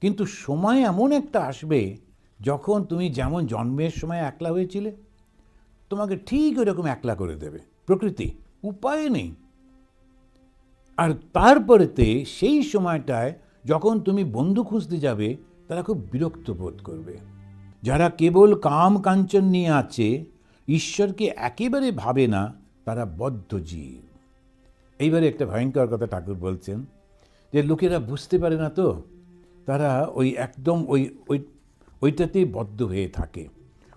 কিন্তু সময় এমন একটা আসবে যখন তুমি যেমন জন্মের সময় একলা হয়েছিলে, তোমাকে ঠিক ওরকম একলা করে দেবে। প্রকৃতি, উপায় নেই। আর তারপরেতে সেই সময়টায় যখন তুমি বন্ধু খুঁজতে যাবে, তারা খুব বিরক্ত বোধ করবে। যারা কেবল কাম কাঞ্চন নিয়ে আছে, ঈশ্বরকে একেবারে ভাবে না, তারা বদ্ধ জীব। এইবারে একটা ভয়ঙ্কর কথা ঠাকুর বলছেন যে, লোকেরা বুঝতে পারে না তো? তারা ওই একদম ওই ওই, ওইটাতেই বদ্ধ হয়ে থাকে।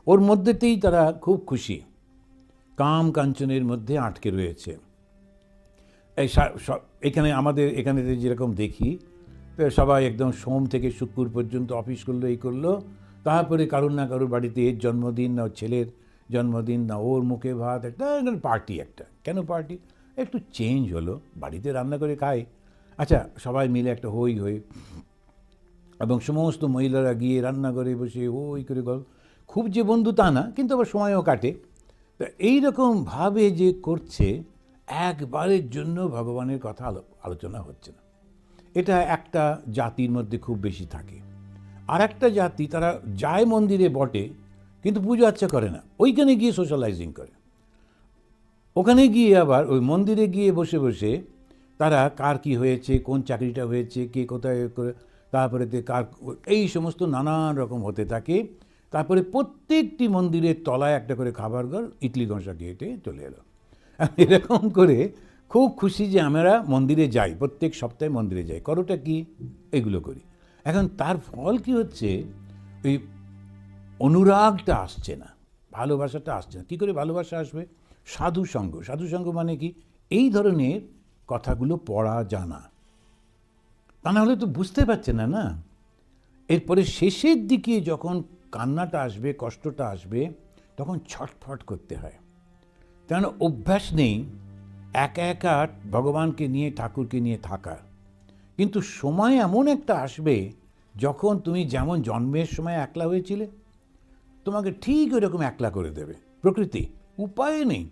ওর মধ্যেতেই তারা খুব খুশি। কাম কাঞ্চনের মধ্যে আটকে রয়েছে। এই এখানে আমাদের, এখানে যেরকম দেখি সবাই একদম সোম থেকে শুক্র পর্যন্ত অফিস করল, এই করল। তারপরে কারুর না কারুর বাড়িতে এর জন্মদিন, না ছেলের জন্মদিন, না ওর মুখে ভাত, একটা পার্টি, একটা। কেন পার্টি? একটু চেঞ্জ হলো। বাড়িতে রান্না করে খায়। আচ্ছা সবাই মিলে একটা হই হই। এবং সমস্ত মহিলারা গিয়ে রান্না করে বসে ওই করে গল্প, খুব যে বন্ধু তা না, কিন্তু আবার সময়ও কাটে। তা এইরকমভাবে যে করছে, একবারের জন্য ভগবানের কথা আলো, আলোচনা হচ্ছে না। এটা একটা জাতির মধ্যে খুব বেশি থাকে। আর একটা জাতি তারা যায় মন্দিরে বটে, কিন্তু পুজো আচ্ছা করে না। ওইখানে গিয়ে সোশ্যালাইজিং করে। ওখানে গিয়ে আবার ওই মন্দিরে গিয়ে বসে বসে তারা কার কি হয়েছে, কোন চাকরিটা হয়েছে, কে কোথায় করে তারপরে কার, এই সমস্ত নানান রকম হতে থাকে। তারপরে প্রত্যেকটি মন্দিরের তলায় একটা করে খাবার ঘর, ইডলি ঘষা খেয়েটে চলে এলো। এরকম করে খুব খুশি যে আমরা মন্দিরে যাই, প্রত্যেক সপ্তাহে মন্দিরে যাই। করোটা কি? এগুলো করি। এখন তার ফল কি হচ্ছে? ওই অনুরাগটা আসছে না, ভালোবাসাটা আসছে না। কী করে ভালোবাসা আসবে? সাধু সঙ্গ সাধু সঙ্গ মানে কি? এই ধরনের কথাগুলো পড়া, জানা। তা নাহলে তো বুঝতে পারছে না না? এরপরে শেষের দিকে যখন কান্নাটা আসবে, কষ্টটা আসবে, তখন ছটফট করতে হয়। কেন অভ্যাস নেই একা একা ভগবানকে নিয়ে, ঠাকুরকে নিয়ে থাকার কিন্তু সময় এমন একটা আসবে যখন তুমি যেমন জন্মের সময় একলা হয়েছিলে, তোমাকে ঠিক ওরকম একলা করে দেবে। প্রকৃতি, উপায় নেই।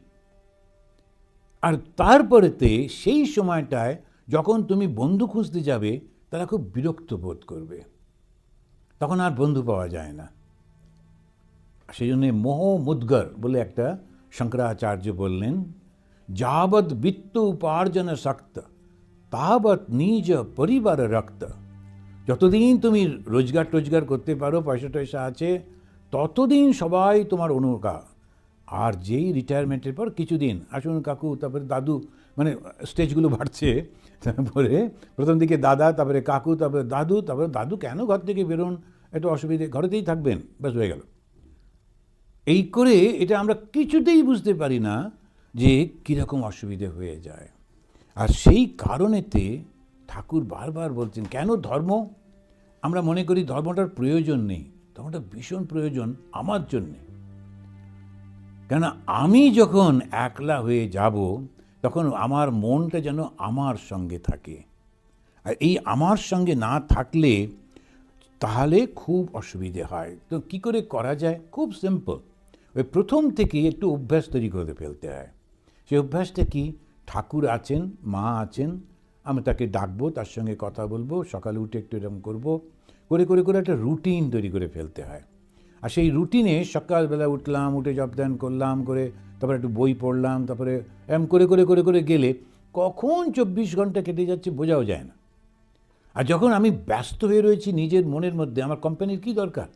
আর তারপরেতে সেই সময়টায় যখন তুমি বন্ধু খুঁজতে যাবে, তারা খুব বিরক্ত বোধ করবে। তখন আর বন্ধু পাওয়া যায় না। সেই জন্যে মোহ মুদ্গর বলে একটা শঙ্করাচার্য বললেন, যাবৎ বিত্ত উপার্জন শক্ত, তাবৎ নিজ পরিবার রক্ত। যতদিন তুমি রোজগার টোজগার করতে পারো, পয়সা টয়সা আছে, ততদিন সবাই তোমার অনুকা আর যেই রিটায়ারমেন্টের পর কিছুদিন, আসুন কাকু, তারপরে দাদু মানে স্টেজগুলো বাড়ছে, তারপরে প্রথম দিকে দাদা, তারপরে কাকু, তারপরে দাদু তারপরে দাদু কেন ঘর থেকে বেরোন? একটু অসুবিধে, ঘরেতেই থাকবেন, ব্যাস হয়ে গেল। এই করে এটা আমরা কিছুতেই বুঝতে পারি না যে কীরকম অসুবিধে হয়ে যায়। আর সেই কারণেতে ঠাকুর বারবার বলছেন, কেন ধর্ম? আমরা মনে করি ধর্মটার প্রয়োজন নেই। ধর্মটা ভীষণ প্রয়োজন আমার জন্যে। কেন আমি যখন একলা হয়ে যাব তখন আমার মনটা যেন আমার সঙ্গে থাকে। আর এই আমার সঙ্গে না থাকলে তাহলে খুব অসুবিধে হয়। তো কি করে করা যায়? খুব সিম্পল ওই প্রথম থেকে একটু অভ্যাস তৈরি করে ফেলতে হয়। সেই অভ্যাসটা কি? ঠাকুর আছেন, মা আছেন, আমি তাকে ডাকবো, তার সঙ্গে কথা বলব, সকালে উঠে একটু এরকম করব, করে করে করে একটা রুটিন তৈরি করে ফেলতে হয়। আর সেই রুটিনে সকালবেলা উঠলাম, উঠে জব ধ্যান করলাম করে তারপরে একটু বই পড়লাম, তারপরে এম করে করে করে করে গেলে কখন চব্বিশ ঘণ্টা কেটে যাচ্ছে বোঝাও যায় না। আর যখন আমি ব্যস্ত হয়ে রয়েছি নিজের মনের মধ্যে, আমার কোম্পানির কি দরকার?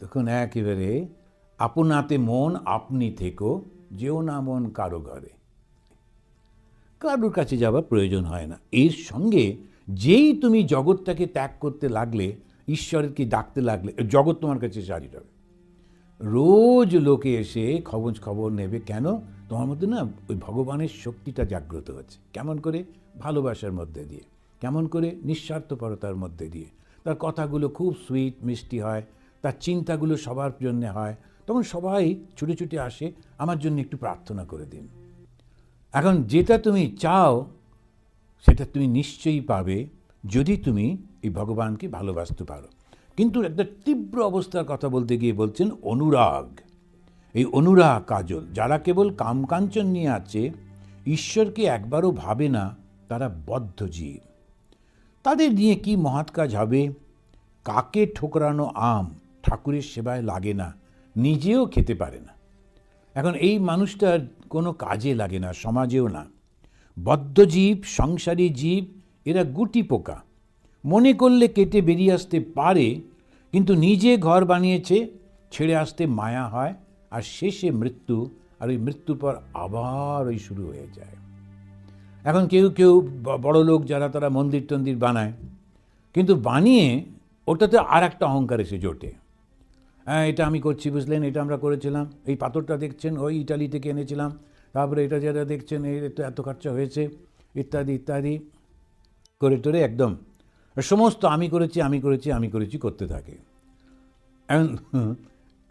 তখন একেবারে আপনাতে মন, আপনি থেকো, যেও না মন কারও ঘরে। কারোর কাছে যাওয়ার প্রয়োজন হয় না। এর সঙ্গে যেই তুমি জগৎটাকে ত্যাগ করতে লাগলে ঈশ্বরকে ডাকতে লাগলে? জগৎ তোমার কাছে সারি হবে রোজ লোকে এসে খবর খবর নেবে। কেন? তোমার মধ্যে না ওই ভগবানের শক্তিটা জাগ্রত হচ্ছে। কেমন করে? ভালোবাসার মধ্যে দিয়ে। কেমন করে? নিঃস্বার্থপরতার মধ্যে দিয়ে। তার কথাগুলো খুব সুইট মিষ্টি হয়। তার চিন্তাগুলো সবার জন্য হয়। তখন সবাই ছুটে ছুটে আসে, আমার জন্য একটু প্রার্থনা করে দিন। এখন যেটা তুমি চাও, সেটা তুমি নিশ্চয়ই পাবে। যদি তুমি এই ভগবানকে ভালোবাসতে পারো। কিন্তু একটা তীব্র অবস্থার কথা বলতে গিয়ে বলছেন অনুরাগ। এই অনুরাগ কাজল, যারা কেবল কামকাঞ্চন নিয়ে আছে, ঈশ্বরকে একবারও ভাবে না, তারা বদ্ধ জীব। তাদের নিয়ে কি মহৎ কাজ হবে? কাকে ঠোকরানো আম ঠাকুরের সেবায় লাগে না, নিজেও খেতে পারে না। এখন এই মানুষটার কোনো কাজে লাগে না, সমাজেও না। বদ্ধজীব সংসারী জীব, এরা গুটি পোকা। মনে করলে কেটে বেরিয়ে আসতে পারে, কিন্তু নিজে ঘর বানিয়েছে, ছেড়ে আসতে মায়া হয়, আর শেষে মৃত্যু, আর ওই মৃত্যুর পর আবার ওই শুরু হয়ে যায়। এখন কেউ কেউ বড় লোক যারা তারা মন্দির টন্দির বানায়, কিন্তু বানিয়ে ওটাতে আর একটা অহংকার এসে জোটে। হ্যাঁ এটা আমি করছি, বুঝলেন? এটা আমরা করেছিলাম। এই পাথরটা দেখছেন, ওই ইটালি থেকে এনেছিলাম। তারপরে এটা যেটা দেখছেন, এই তো এত খরচা হয়েছে, ইত্যাদি ইত্যাদি। করে টোরে একদম সমস্ত আমি করেছি আমি করেছি আমি করেছি করতে থাকে। এখন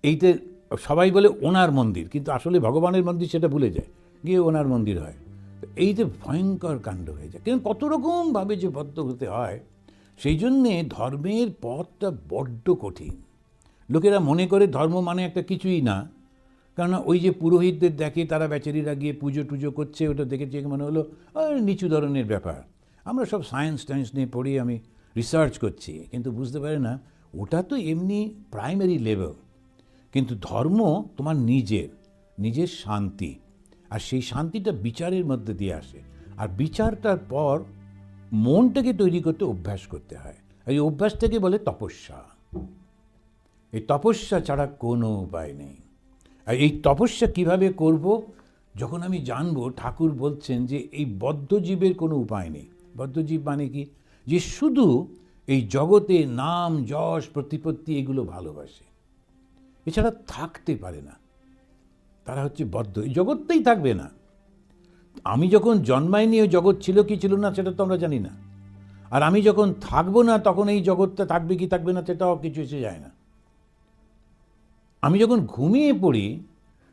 এইতে সবাই বলে ওনার মন্দির কিন্তু আসলে ভগবানের মন্দির সেটা ভুলে যায় গিয়ে ওনার মন্দির হয়। তো এইতে ভয়ঙ্কর কাণ্ড হয়ে যায় কিন্তু কত রকমভাবে যে বদ্ধ হতে হয় সেই জন্যে ধর্মের পথটা বড্ড কঠিন। লোকেরা মনে করে ধর্ম মানে একটা কিছুই না কেননা ওই যে পুরোহিতদের দেখে তারা বেচারিরা গিয়ে পুজো টুজো করছে ওটা দেখে যে মনে হলো "আহ, নিচু ধরনের ব্যাপার। আমরা সব সায়েন্স টায়েন্স নিয়ে পড়ি আমি রিসার্চ করছি, কিন্তু বুঝতে পারে না, ওটা তো এমনি প্রাইমারি লেভেল কিন্তু ধর্ম তোমার নিজের নিজের শান্তি, আর সেই শান্তিটা বিচারের মধ্যে দিয়ে আসে, আর বিচারটার পর মনটাকে তৈরি করতে অভ্যাস করতে হয়, আর এই অভ্যাসটাকে বলে তপস্যা, এই তপস্যা ছাড়া কোনো উপায় নেই, আর এই তপস্যা কীভাবে করব, যখন আমি জানব, ঠাকুর বলছেন যে এই বদ্ধজীবের কোনো উপায় নেই, বদ্ধজীব মানে কি? যে শুধু এই জগতে নাম, যশ, প্রতিপত্তি এগুলো ভালোবাসে। এছাড়া থাকতে পারে না। তারা হচ্ছে বদ্ধ। এই জগৎটাই থাকবে না। আমি যখন জন্মাইনি ওই জগৎ ছিল কি ছিল না, সেটা তো আমরা জানি না। আর আমি যখন থাকব না, তখন এই জগৎটা থাকবে কি থাকবে না, সেটাও কিছু এসে যায় না। আমি যখন ঘুমিয়ে পড়ি,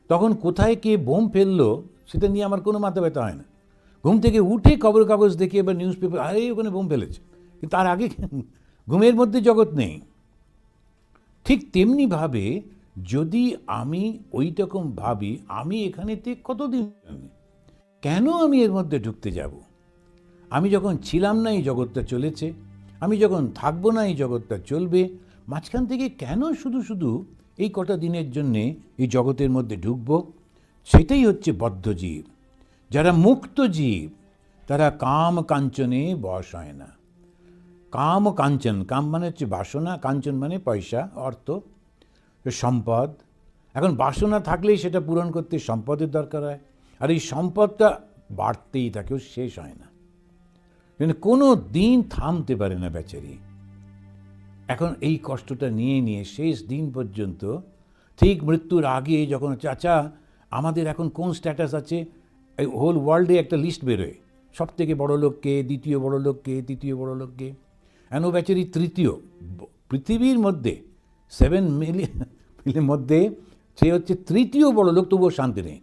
তখন কোথায় কে বোম ফেলল, সেটা নিয়ে আমার কোনো মাথা ব্যথা হয় না। ঘুম থেকে উঠে খবর কাগজ দেখে এবার নিউজ পেপার আরে, ওখানে বোম ফেলেছে। কিন্তু তার আগে ঘুমের মধ্যে জগৎ নেই। ঠিক তেমনিভাবে যদি আমি ওই রকম ভাবি, আমি এখানেতে কতদিন কেন আমি এর মধ্যে ঢুকতে যাব? আমি যখন ছিলাম না এই জগৎটা চলেছে, আমি যখন থাকব না এই জগৎটা চলবে, মাঝখান থেকে কেন শুধু শুধু এই কটা দিনের জন্যে এই জগতের মধ্যে ঢুকব? সেটাই হচ্ছে বদ্ধজীব। যারা মুক্ত জীব, তারা কাম কাঞ্চনে বশ হয় না। কাম কাঞ্চন, কাম মানে হচ্ছে বাসনা, কাঞ্চন মানে পয়সা, অর্থ, সম্পদ। এখন বাসনা থাকলেই সেটা পূরণ করতে সম্পদের দরকার হয়। আর এই সম্পদটা বাড়তেই থাকে শেষ হয় না। কিন্তু কোনো দিন থামতে পারে না বেচারি। এখন এই কষ্টটা নিয়ে নিয়ে শেষ দিন পর্যন্ত, ঠিক মৃত্যুর আগে যখন চাচা, আমাদের এখন কোন স্ট্যাটাস আছে? এই হোল ওয়ার্ল্ডে একটা লিস্ট বেরোয়। সব থেকে বড় লোককে, দ্বিতীয় বড় লোককে, তৃতীয় বড় লোককে। এন বেচারি তৃতীয়। পৃথিবীর মধ্যে সেভেন মিলিয়ন মধ্যে সে হচ্ছে তৃতীয় বড় লোক, তবুও শান্তি নেই।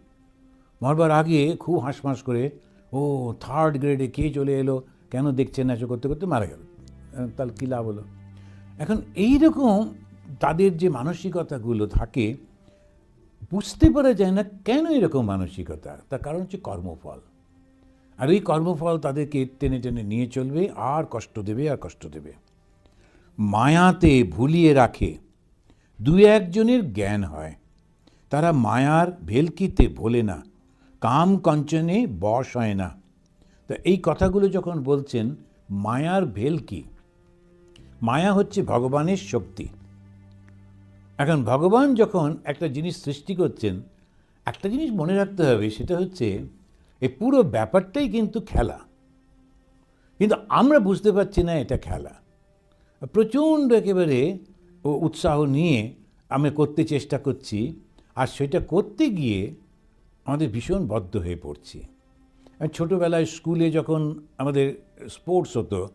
মরবার আগে খুব হাঁসফাঁস করে, ও থার্ড গ্রেডে কে চলে এলো, কেন দেখছে না করতে করতে মারা গেল। তাহলে কী লাভ হলো? এখন এই রকম তাদের যে মানসিকতাগুলো থাকে বুঝতে পারা যায় না কেন এরকম মানসিকতা? তার কারণ হচ্ছে কর্মফল। আর এই কর্মফল তাদেরকে টেনে টেনে নিয়ে চলবে, আর কষ্ট দেবে, আর কষ্ট দেবে। মায়াতে ভুলিয়ে রাখে। দু একজনের জ্ঞান হয়। তারা মায়ার ভেলকিতে ভোলে না, কাম কঞ্চনে বশ হয় না। তা এই কথাগুলো যখন বলছেন, মায়ার ভেলকি, মায়া হচ্ছে ভগবানের শক্তি। এখন ভগবান যখন একটা জিনিস সৃষ্টি করছেন, একটা জিনিস মনে রাখতে হবে, সেটা হচ্ছে এই পুরো ব্যাপারটাই কিন্তু খেলা। কিন্তু আমরা বুঝতে পারছি না এটা খেলা। প্রচণ্ড একেবারে ও উৎসাহ নিয়ে আমি করতে চেষ্টা করছি, আর সেটা করতে গিয়ে আমাদের ভীষণ বদ্ধ হয়ে পড়ছি। ছোটোবেলায় স্কুলে যখন আমাদের স্পোর্টস হতো,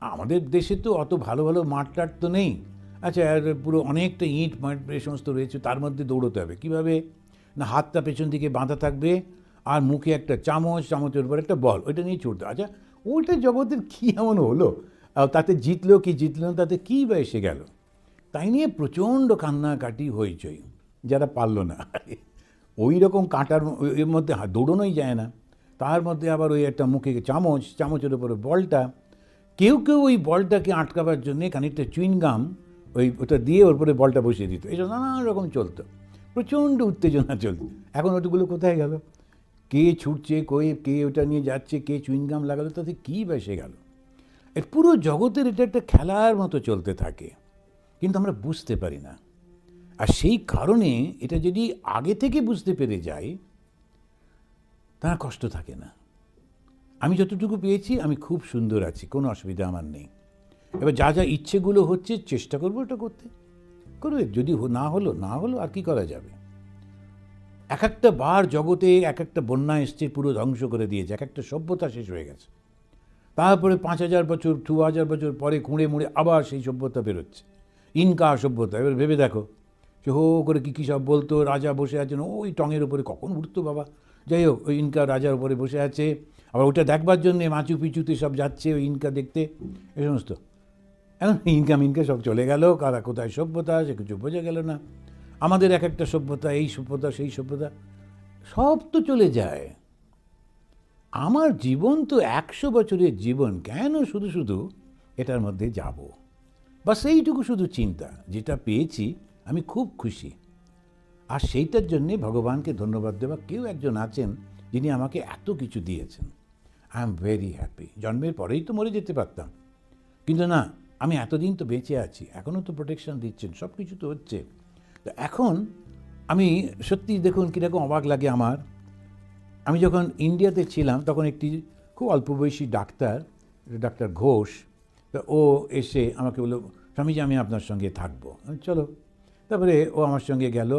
আমাদের দেশে তো অত ভালো ভালো মাঠ টাট তো নেই। আচ্ছা পুরো অনেকটা ইট মাঠ এই সমস্ত রয়েছে, তার মধ্যে দৌড়তে হবে। কীভাবে? না, হাতটা পেছন দিকে বাঁধা থাকবে, আর মুখে একটা চামচ, চামচের উপর একটা বল, ওইটা নিয়ে ছুটতে আচ্ছা ওইটা জগতের কী এমন হলো? তাতে জিতলো কি জিতলো না, তাতে কী বা এসে গেল? তাই নিয়ে প্রচণ্ড কান্নাকাটি হইচই, যারা পারল না। ওই রকম কাঁটার এর মধ্যে দৌড়নোই যায় না। তার মধ্যে আবার ওই একটা মুখে চামচ, চামচের উপরে বলটা। কেউ কেউ ওই বলটাকে আটকাবার জন্যে খানিকটা চুইনগাম ওই ওটা দিয়ে ওর উপরে বলটা বসিয়ে দিত। এসব নানান রকম চলতো। প্রচণ্ড উত্তেজনা চলতো। এখন ওটুগুলো কোথায় গেল? কে ছুটছে, কই, কে ওটা নিয়ে যাচ্ছে, কে চুইনগাম লাগালো, তাতে কী বেসে গেল? এর পুরো জগতের এটা একটা খেলার মতো চলতে থাকে। কিন্তু আমরা বুঝতে পারি না। আর সেই কারণে এটা যদি আগে থেকে বুঝতে পেরে যাই, তার কষ্ট থাকে না। আমি যতটুকু পেয়েছি, আমি খুব সুন্দর আছি, কোনো অসুবিধা আমার নেই। এবার যা যা ইচ্ছেগুলো হচ্ছে চেষ্টা করব ওটা করতে। করবে, যদি না হলো না হলো আর কি করা যাবে? এক একটা বার জগতে এক একটা বন্যা এসছে, পুরো ধ্বংস করে দিয়েছে এক একটা সভ্যতা শেষ হয়ে গেছে। তারপরে পাঁচ হাজার বছর, দু হাজার বছর পরে খুঁড়ে মুড়ে আবার সেই সভ্যতা বেরোচ্ছে। ইনকা সভ্যতা, এবার ভেবে দেখো। সে হো করে কী কী সব বলতো, রাজা বসে আছেন ওই টঙের উপরে কখন উঠতো বাবা? যাই হোক, ওই ইনকা রাজার উপরে বসে আছে। আবার ওটা দেখবার জন্যে মাচু পিচুতে সব যাচ্ছে ওই ইনকা দেখতে। এই সমস্ত। এখন ইনকাম ইনকা সব চলে গেল, কারা কোথায় সভ্যতা, সে কিছু বোঝা গেল না। আমাদের এক একটা সভ্যতা, এই সভ্যতা, সেই সভ্যতা, সব তো চলে যায়। আমার জীবন তো একশো বছরের জীবন, কেন শুধু শুধু এটার মধ্যে যাব? বা সেইটুকু শুধু চিন্তা, যেটা পেয়েছি, আমি খুব খুশি। আর সেইটার জন্যে ভগবানকে ধন্যবাদ দেওয়া, কেউ একজন আছেন যিনি আমাকে এত কিছু দিয়েছেন। I am very happy. জন্মের পরেই তো মরে যেতে পারতাম। কিন্তু না আমি এতদিন তো বেঁচে আছি এখনও তো প্রোটেকশন দিচ্ছেন সব কিছু তো হচ্ছে। তো এখন আমি সত্যি দেখুন কীরকম অবাক লাগে আমার। আমি যখন ইন্ডিয়াতে ছিলাম, তখন একটি খুব অল্প বয়সী ডাক্তার ডাক্তার ঘোষ, তো ও এসে আমাকে বলল, স্বামীজি, আমি আপনার সঙ্গে থাকব। চলো। তারপরে ও আমার সঙ্গে গেল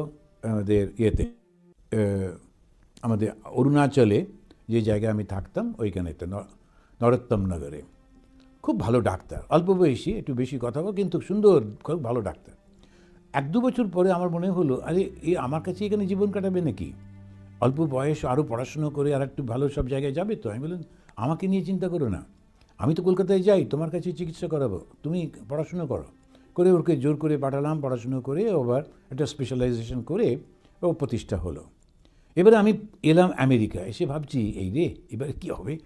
আমাদের ইয়েতে আমাদের অরুণাচলে, যে জায়গায় আমি থাকতাম, ওইখানেতে নরোত্তম নগরে। খুব ভালো ডাক্তার। অল্প বয়সী, একটু বেশি কথা বল, কিন্তু সুন্দর, খুব ভালো ডাক্তার। এক দু বছর পরে আমার মনে হলো, আরে, এ আমার কাছে এখানে জীবন কাটাবে নাকি? অল্প বয়স আরও পড়াশুনো করে, আর একটু ভালো সব জায়গায় যাবে তো? আমি বললাম, আমাকে নিয়ে চিন্তা করো না। আমি তো কলকাতায় যাই, তোমার কাছে চিকিৎসা করাবো। তুমি পড়াশুনো করো। করে ওকে জোর করে পাঠালাম, পড়াশুনো করে ও আবার একটা স্পেশালাইজেশন করে ও প্রতিষ্ঠা হলো। এবারে আমি এলাম আমেরিকা এসে ভাবছি, এই রে, এবারে কী হবে?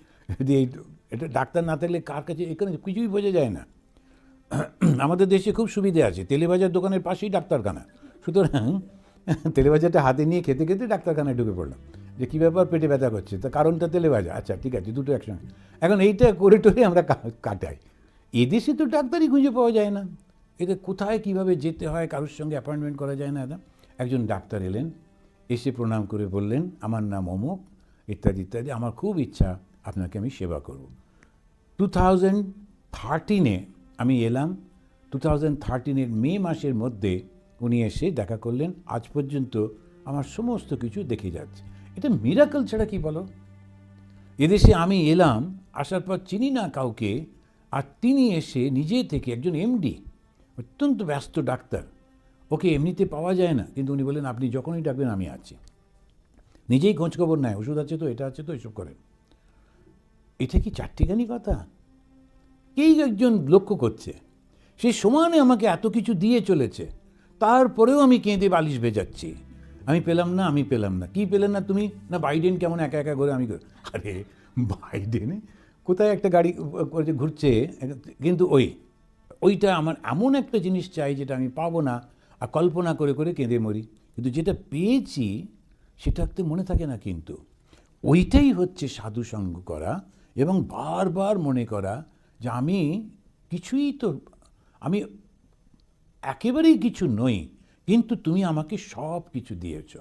দিয়ে এই এটা ডাক্তার না থাকলে কার কাছে এখানে কিছুই বোঝা যায় না। আমাদের দেশে খুব সুবিধে আছে। তেলেবাজার দোকানের পাশেই ডাক্তারখানা। সুতরাং তেলেবাজারটা হাতে নিয়ে খেতে খেতে ডাক্তারখানায় ঢুকে পড়লাম। যে কী ব্যাপার পেটে ব্যথা করছে? তা কারণটা তেলেবাজা আচ্ছা ঠিক আছে, দুটো একসঙ্গে। এখন এইটা করে টোরে আমরা কাটাই। এদেশে তো ডাক্তারই খুঁজে পাওয়া যায় না। এদের কোথায় কীভাবে যেতে হয়? কারোর সঙ্গে অ্যাপয়েন্টমেন্ট করা যায় না না একজন ডাক্তার এলেন, এসে প্রণাম করে বললেন, আমার নাম অমুক, ইত্যাদি ইত্যাদি। আমার খুব ইচ্ছা আপনাকে আমি সেবা করব। টু থাউজেন্ড থার্টিনে আমি এলাম। টু থাউজেন্ড থার্টিনের মে মাসের মধ্যে উনি এসে দেখা করলেন। আজ পর্যন্ত আমার সমস্ত কিছু দেখে যাচ্ছে। এটা মিরাকল ছাড়া কি বলো? এদেশে আমি এলাম, আসার পর চিনি না কাউকে, আর তিনি এসে নিজে থেকে একজন এমডি অত্যন্ত ব্যস্ত ডাক্তার। ওকে এমনিতে পাওয়া যায় না, কিন্তু উনি বললেন, আপনি যখনই ডাকবেন, আমি আছি। নিজেই খোঁজখবর নেয়। ওষুধ আছে তো, এটা আছে তো, এসব করেন। এটা কি চারটিখানি কথা? কেই একজন লক্ষ্য করছে? সে সমানে আমাকে এত কিছু দিয়ে চলেছে, তারপরেও আমি কেঁদে বালিশ ভেজাচ্ছি। আমি পেলাম না, আমি পেলাম না। কি পেলেন না তুমি? না বাইডেন কেমন একা একা করে আমি আরে, বাইডেনে? কোথায় একটা গাড়ি ঘুরছে? কিন্তু ওই, ওইটা আমার এমন একটা জিনিস চাই যেটা আমি পাবো না, আর কল্পনা করে করে কেঁদে মরি। কিন্তু যেটা পেয়েছি, সেটা মনে থাকে না কিন্তু। ওইটাই হচ্ছে সাধু সঙ্গ করা এবং বারবার মনে করা যে আমি কিছুই তো, আমি একেবারেই কিছু নই, কিন্তু তুমি আমাকে সব কিছু দিয়েছ।